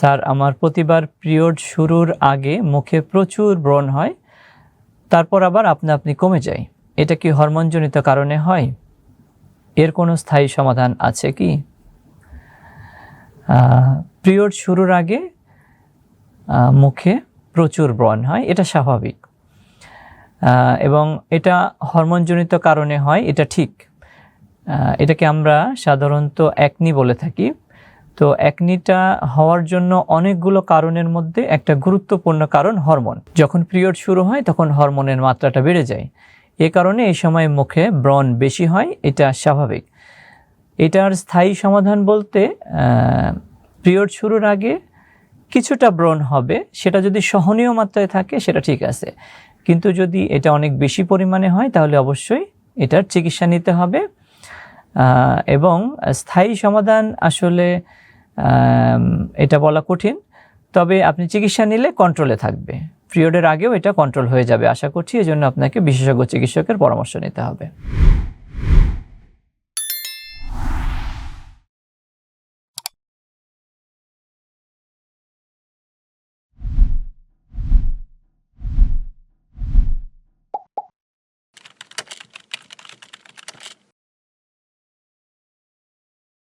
Sir, আমার প্রতিবার period শুরুর আগে মুখে প্রচুর ব্রণ হয়, তারপর আবার আপনা আপনি কমে যায়। এটা কি হরমোনজনিত কারণে হয়? এর কোনো স্থায়ী সমাধান আছে কি? পিরিয়ড শুরুর আগে মুখে প্রচুর ব্রণ হয়, এটা স্বাভাবিক। এবং এটা হরমোনজনিত কারণে হয়, এটা ঠিক। এটাকে আমরা সাধারণত একনি বলে থাকি। তো একনিটা হওয়ার জন্য অনেকগুলো কারণের মধ্যে একটা গুরুত্বপূর্ণ কারণ হরমোন। যখন পিরিয়ড শুরু হয়, তখন হরমোনের মাত্রাটা বেড়ে যায়। এ কারণে এই সময় মুখে ব্রণ বেশি হয়, এটা স্বাভাবিক। এটার স্থায়ী সমাধান বলতে পিরিয়ড শুরুর আগে কিছুটা ব্রণ হবে, সেটা যদি সহনীয় মাত্রায় থাকে, সেটা ঠিক আছে। কিন্তু যদি এটা অনেক বেশি পরিমাণে হয়, তাহলে অবশ্যই এটার চিকিৎসা নিতে হবে। এবং স্থায়ী সমাধান আসলে এটা বলা কঠিন। তবে আপনি চিকিৎসা নিলে কন্ট্রোলে থাকবে। পিরিয়ডের আগেও এটা কন্ট্রোল হয়ে যাবে, আশা করছি। এজন্য আপনাকে বিশেষজ্ঞ চিকিৎসকের পরামর্শ নিতে হবে।